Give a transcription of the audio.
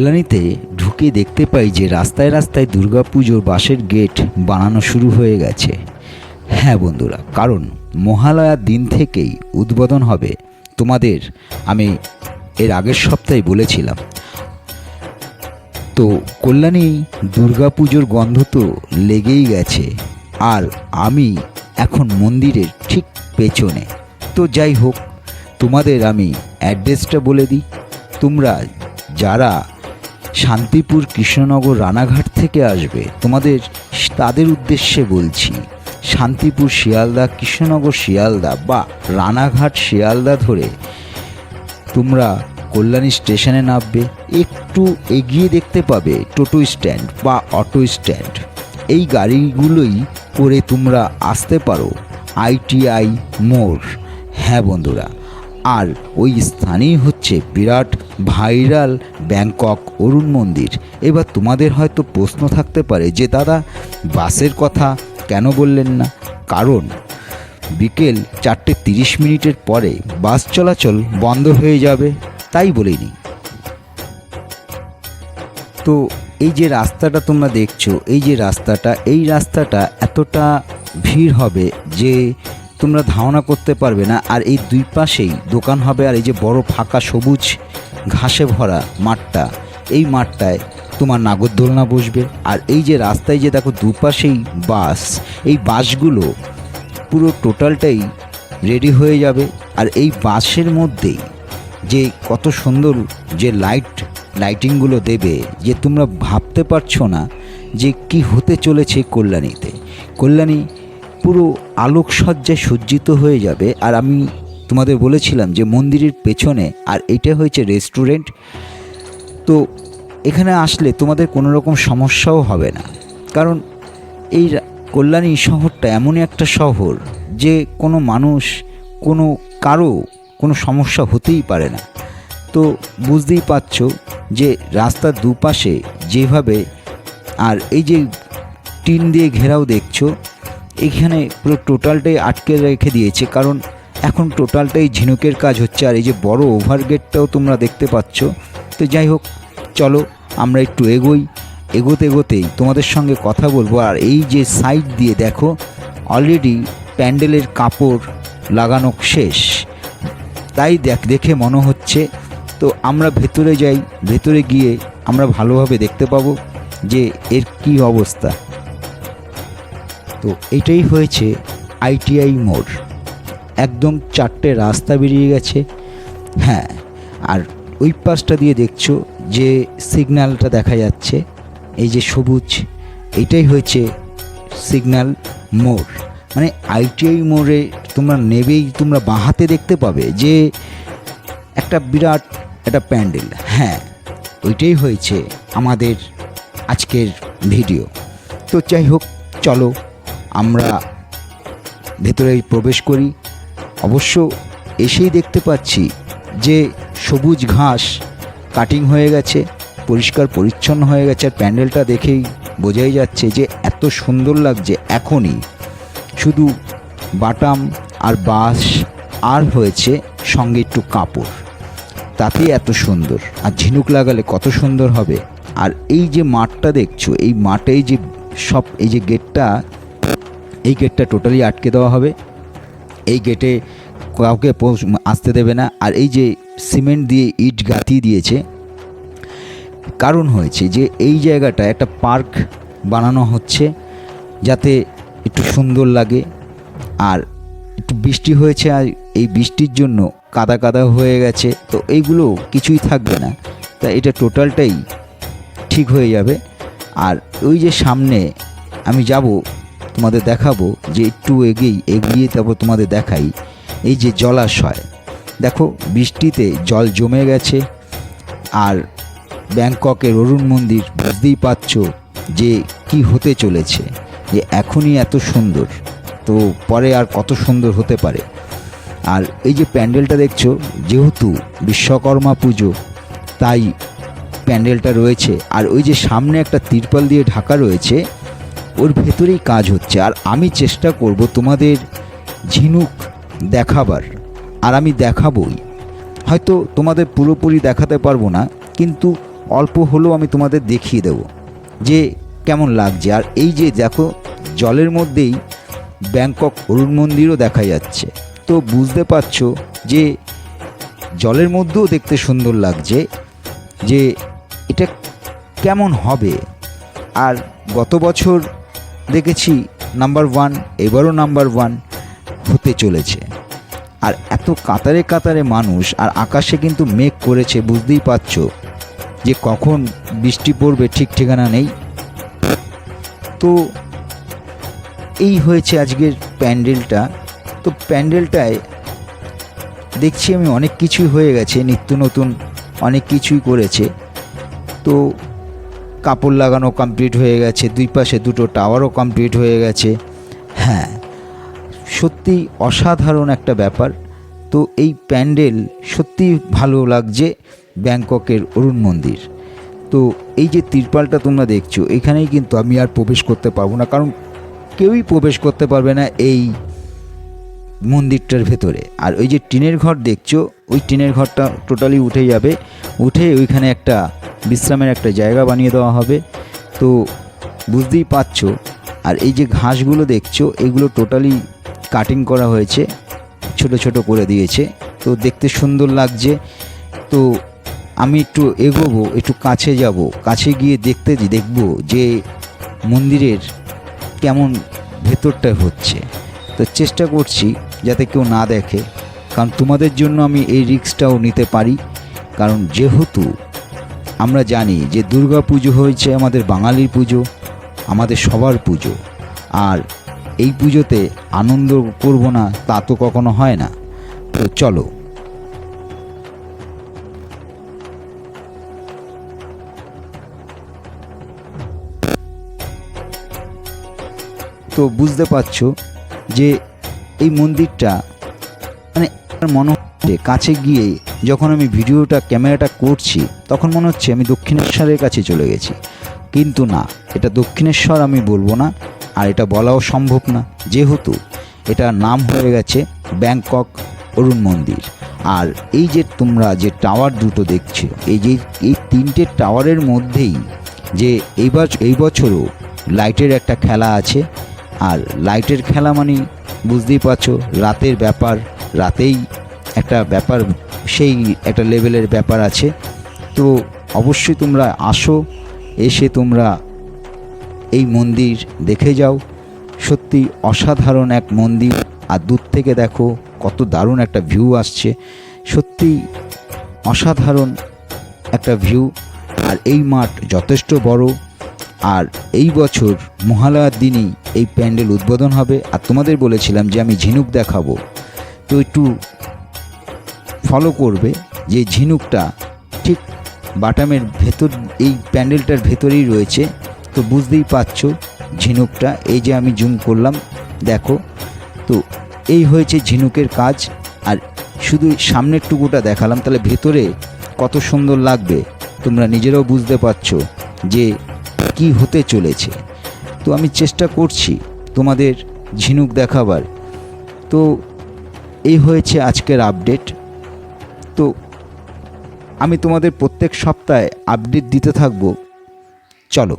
কল্যাণীতে ঢুকে দেখতে পাই যে রাস্তায় রাস্তায় দুর্গাপুজোর বাঁশের গেট বানানো শুরু হয়ে গেছে। হ্যাঁ বন্ধুরা, কারণ মহালয়ার দিন থেকেই উদ্বোধন হবে তোমাদের, আমি এর আগের সপ্তাহে বলেছিলাম। তো কল্যাণী দুর্গাপুজোর গন্ধ তো লেগেই গেছে, আর আমি এখন মন্দিরের ঠিক পেছনে। তো যাই হোক, তোমাদের আমি অ্যাড্রেসটা বলে দিই। তোমরা যারা শান্তিপুর কৃষ্ণনগর রানাঘাট থেকে আসবে। তোমাদের তাদের উদ্দেশ্যে বলছি, শান্তিপুর শিয়ালদা, কৃষ্ণনগর শিয়ালদা বা রানাঘাট শিয়ালদা ধরে তোমরা কল্যাণী স্টেশনে নামবে। একটু এগিয়ে দেখতে পাবে টোটো স্ট্যান্ড বা অটো স্ট্যান্ড। এই গাড়িগুলোই করে তোমরা আসতে পারো। আইটিআই মোড়। হ্যাঁ বন্ধুরা। আর ওই স্থানেই হচ্ছে বিরাট ভাইরাল ব্যাংকক অরুণ মন্দির। এবার তোমাদের হয়তো প্রশ্ন থাকতে পারে যে, দাদা, বাসের কথা কেন বললেন না? কারণ বিকেল চারটে তিরিশ মিনিটের পরে বাস চলাচল বন্ধ হয়ে যাবে, তাই বলিনি তো এই যে রাস্তাটা তোমরা দেখছ, এই যে রাস্তাটা, এই রাস্তাটা এতটা ভিড় হবে যে তোমরা ধারণা করতে পারবে না। আর এই দুই পাশেই দোকান হবে, আর এই যে বড় ফাঁকা সবুজ ঘাসে ভরা মাঠটা, এই মাঠটায় তোমার নাগরদোলনা বসবে। আর এই যে রাস্তায় যে দেখো দুপাশেই বাস, এই বাসগুলো পুরো টোটালটাই রেডি হয়ে যাবে। আর এই বাসের মধ্যেই যে কত সুন্দর যে লাইট, লাইটিংগুলো দেবে, যে তোমরা ভাবতে পারছ না যে কি হতে চলেছে কল্যাণীতে। কল্যাণী পুরো আলোকসজ্জায় সজ্জিত হয়ে যাবে। আর আমি তোমাদের বলেছিলাম যে মন্দিরের পেছনে, আর এটা হয়েছে রেস্টুরেন্ট। তো এখানে আসলে তোমাদের কোনো রকম সমস্যাও হবে না। কারণ এই কল্যাণী শহরটা এমনই একটা শহর যে কোনো মানুষ, কোনো কারও কোনো সমস্যা হতেই পারে না। তো বুঝতেই পারছ যে রাস্তার দুপাশে যেভাবে আর এই যে টিন দিয়ে ঘেরাও দেখছ এখানে পুরো টোটালটাই আটকে রেখে দিয়েছে, কারণ এখন টোটালটাই ঝিনুকের কাজ হচ্ছে। আর এই যে বড় ওভারগেটটাও তোমরা দেখতে পাচ্ছ। তো যাই হোক, চলো আমরা একটু এগোই। এগোতে এগোতেই তোমাদের সঙ্গে কথা বলব। আর এই যে সাইড দিয়ে দেখো অলরেডি প্যান্ডেলের কাপড় লাগানো শেষ। তাই দেখ, দেখে মনে হচ্ছে, তো আমরা ভেতরে যাই, ভেতরে গিয়ে আমরা ভালোভাবে দেখতে পাবো যে এর কি অবস্থা। তো এটাই হয়েছে আইটিআই মোড়। একদম চারটে রাস্তা বেরিয়ে গেছে। হ্যাঁ আর ওই পাশটা দিয়ে দেখছ যে সিগন্যালটা দেখা যাচ্ছে, এই যে সবুজ, এটাই হয়েছে সিগন্যাল মোড়। মানে আইটিআই মোড়ে তোমরা নেবেই, তোমরা বাঁহাতে দেখতে পাবে যে একটা বিরাট একটা প্যান্ডেল। হ্যাঁ ওইটাই হয়েছে আমাদের আজকের ভিডিও। তো যাই হোক, চলো আমরা ভেতরে প্রবেশ করি। অবশ্য এসেই দেখতে পাচ্ছি যে সবুজ ঘাস কাটিং হয়ে গেছে, পরিষ্কার পরিচ্ছন্ন হয়ে গেছে। আর প্যান্ডেলটা দেখেই বোঝাই যাচ্ছে যে এত সুন্দর লাগছে এখনই। শুধু বাটাম আর বাঁশ আর হয়েছে সঙ্গে একটু কাপড়। তাতেই এত সুন্দর। আর ঝিনুক লাগালে কত সুন্দর হবে। আর এই যে মাঠটা দেখছ, এই মাঠেই যে সব, এই যে গেটটা এই গেটটা টোটালি আটকে দেওয়া হবে। এই গেটে কাউকে আসতে দেবে না। আর এই যে সিমেন্ট দিয়ে ইট গাঁথিয়ে দিয়েছে, কারণ হয়েছে যে এই জায়গাটা একটা পার্ক বানানো হচ্ছে যাতে একটু সুন্দর লাগে। আর একটু বৃষ্টি হয়েছে, আর এই বৃষ্টির জন্য কাদা কাদা হয়ে গেছে। তো এইগুলো কিছুই থাকবে না। তা এটা টোটালটাই ঠিক হয়ে যাবে। আর ওই যে সামনে আমি যাব তোমাদের দেখাবো যে একটু এগিয়ে এগিয়ে তারপর তোমাদের দেখাই। এই যে জলাশয়, দেখো বৃষ্টিতে জল জমে গেছে আর ব্যাংককের অরুণ মন্দির, বুঝতেই পারছ যে কি হতে চলেছে, যে এখনই এত সুন্দর। তো পরে আর কত সুন্দর হতে পারে। আর এই যে প্যান্ডেলটা দেখছ, যেহেতু বিশ্বকর্মা পুজো, তাই প্যান্ডেলটা রয়েছে। আর ওই যে সামনে একটা তিরপাল দিয়ে ঢাকা রয়েছে ওর ভেতরেই কাজ হচ্ছে। আর আমি চেষ্টা করব তোমাদের ঝিনুক দেখাবার। আর আমি দেখাবই। হয়তো তোমাদের পুরোপুরি দেখাতে পারব না, কিন্তু অল্প হলেও আমি তোমাদের দেখিয়ে দেব যে কেমন লাগছে। আর এই যে দেখো, জলের মধ্যেই ব্যাংকক অরুণ মন্দিরও দেখা যাচ্ছে। তো বুঝতে পারছ যে জলের মধ্যেও দেখতে সুন্দর লাগছে যে এটা কেমন হবে। আর গত বছর দেখেছি নাম্বার ওয়ান এবারও নাম্বার ওয়ান হতে চলেছে। আর এত কাতারে কাতারে মানুষ, আর আকাশে কিন্তু মেঘ করেছে, বুঝতেই পারছ যে কখন বৃষ্টি পড়বে, ঠিক ঠিকানা নেই। তো এই হয়েছে আজকের প্যান্ডেলটা। তো প্যান্ডেলটায় দেখছি আমি অনেক কিছুই হয়ে গেছে, নিত্য নতুন অনেক কিছুই করেছে। তো কাপড় লাগানো কমপ্লিট হয়ে গেছে, দুই পাশে দুটো টাওয়ারও কমপ্লিট হয়ে গেছে। হ্যাঁ সত্যি অসাধারণ একটা ব্যাপার। তো এই প্যান্ডেল সত্যি ভালো লাগছে ব্যাংককের অরুণ মন্দির। তো এই যে তিরপালটা তোমরা দেখছ, এখানেই কিন্তু আমি আর প্রবেশ করতে পারব না, কারণ কেউই প্রবেশ করতে পারবে না এই মন্দিরটার ভেতরে। আর ওই যে টিনের ঘর দেখছ, ওই টিনের ঘরটা টোটালি উঠে যাবে। উঠে ওইখানে একটা বিশ্রামের একটা জায়গা বানিয়ে দেওয়া হবে। তো বুঝতেই পারছ, আর এই যে ঘাসগুলো দেখছ, এগুলো টোটালি কাটিং করা হয়েছে, ছোট ছোট করে দিয়েছে। তো দেখতে সুন্দর লাগছে। তো আমি একটু এগোবো, একটু কাছে যাব, কাছে গিয়ে দেখতে দেখব যে মন্দিরের কেমন ভেতরটা হচ্ছে। তো চেষ্টা করছি যাতে কেউ না দেখে, কারণ তোমাদের জন্য আমি এই রিস্কটাও নিতে পারি। কারণ যেহেতু আমরা জানি যে দুর্গা পুজো হয়েছে আমাদের বাঙালির পুজো, আমাদের সবার পুজো। আর এই পুজোতে আনন্দ করব না, তা তো কখনো হয় না। তো চলো। তো বুঝতে পারছ যে এই মন্দিরটা মানে মনে হচ্ছে কাছে গিয়ে যখন আমি ভিডিওটা, ক্যামেরাটা করছি, তখন মনে হচ্ছে আমি দক্ষিণেশ্বরের কাছে চলে গেছি। কিন্তু না, এটা দক্ষিণেশ্বর আমি বলব না, আর এটা বলাও সম্ভব না। যেহেতু এটা নাম হয়ে গেছে ব্যাংকক অরুণ মন্দির। আর এই যে তোমরা যে টাওয়ার দুটো দেখছ, এই যে, এই তিনটে টাওয়ারের মধ্যেই যে এইবার এই বছরও লাইটের একটা খেলা আছে। আর লাইটের খেলা মানে বুঝতেই পারছ, রাতের ব্যাপার, রাতেই একটা ব্যাপার সেই একটা লেভেলের ব্যাপার আছে। তো অবশ্যই তোমরা আসো, এসে তোমরা এই মন্দির দেখে যাও। সত্যি অসাধারণ এক মন্দির। আর দূর থেকে দেখো কত দারুণ একটা ভিউ আসছে। সত্যি অসাধারণ একটা ভিউ আর এই মাঠ যথেষ্ট বড়। আর এই বছর মহালয়ার দিনই এই প্যান্ডেল উদ্বোধন হবে। আর তোমাদের বলেছিলাম যে আমি ঝিনুক দেখাবো। তো একটু ফলো করবে যে ঝিনুকটা ঠিক বাটামের ভেতর, এই প্যান্ডেলটার ভেতরেই রয়েছে। তো বুঝতেই পারছ ঝিনুকটা, এই যে আমি জুম করলাম, দেখো। তো এই হয়েছে ঝিনুকের কাজ। আর শুধু সামনের টুকুটা দেখালাম, তাহলে ভেতরে কত সুন্দর লাগবে, তোমরা নিজেরাও বুঝতে পারছ যে কি হতে চলেছে। তো আমি চেষ্টা করছি তোমাদের ঝিনুক দেখাবার। তো এই হয়েছে আজকের আপডেট তো আমি তোমাদের প্রত্যেক সপ্তাহে আপডেট দিতে থাকব। চলো।